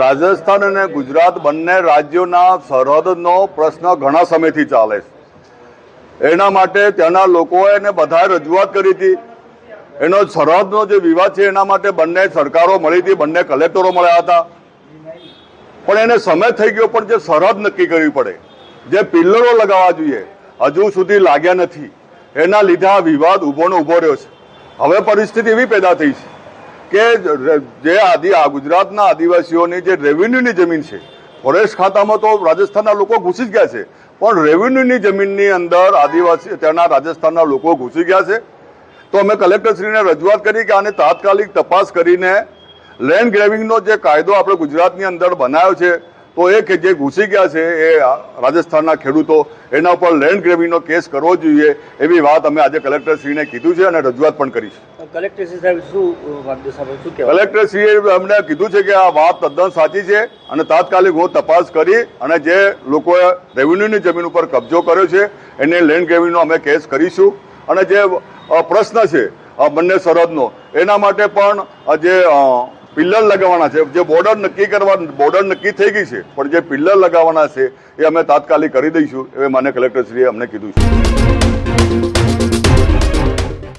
રાજસ્થાન અને ગુજરાત બંને રાજ્યોના સરહદનો પ્રશ્ન ઘણા સમયથી ચાલે છે. એના માટે ત્યાંના લોકોએ એને બધાએ રજૂઆત કરી હતી. એનો સરહદનો જે વિવાદ છે એના માટે બંને સરકારો મળી હતી, બંને કલેક્ટરો મળ્યા હતા. પણ એને સમય થઈ ગયો, પણ જે સરહદ નક્કી કરવી પડે, જે પિલ્લરો લગાવવા જોઈએ, હજુ સુધી લાગ્યા નથી. એના લીધે આ વિવાદ ઊભો ને ઊભો રહ્યો છે. હવે પરિસ્થિતિ એવી પેદા થઈ છે. કે જે આદિ ગુજરાતના આદિવાસીઓની જે રેવન્યુની જમીન છે ફોરેસ્ટ ખાતામાં તો રાજસ્થાનના લોકો ઘૂસી જ ગયા છે. પણ રેવન્યુની જમીનની અંદર આદિવાસી ત્યાંના રાજસ્થાનના લોકો ઘૂસી ગયા છે. તો અમે કલેક્ટરશ્રીને રજૂઆત કરી કે આને તાત્કાલિક તપાસ કરીને લેન્ડ ગ્રેવિંગનો જે કાયદો આપણે ગુજરાતની અંદર બનાવ્યો છે તો એ કે જે ઘૂસી ગયા છે એ રાજસ્થાનના ખેડૂતો એના ઉપર લેન્ડ ગ્રેવિંગનો કેસ કરવો જોઈએ એવી વાત અમે આજે કલેક્ટરશ્રીને કીધું છે અને રજૂઆત પણ કરી છે. કલેક્ટર શ્રી સાહેબ શું કલેક્ટરશ્રીએ અમને કીધું છે કે આ વાત તદ્દન સાચી છે અને તાત્કાલિક હું તપાસ કરી અને જે લોકોએ રેવન્યુની જમીન ઉપર કબજો કર્યો છે એને લેન્ડ ગ્રેવિંગનો અમે કેસ કરીશું. અને જે પ્રશ્ન છે બંને સરહદનો એના માટે પણ જે પિલ્લર લગાવવાના છે. જે બોર્ડર નક્કી કરવા, બોર્ડર નક્કી થઈ ગઈ છે, પણ જે પિલ્લર લગાવવાના છે, એ અમે તાત્કાલિક કરી દઈશું. એ માન્ય કલેક્ટરશ્રીએ અમને કીધું છે.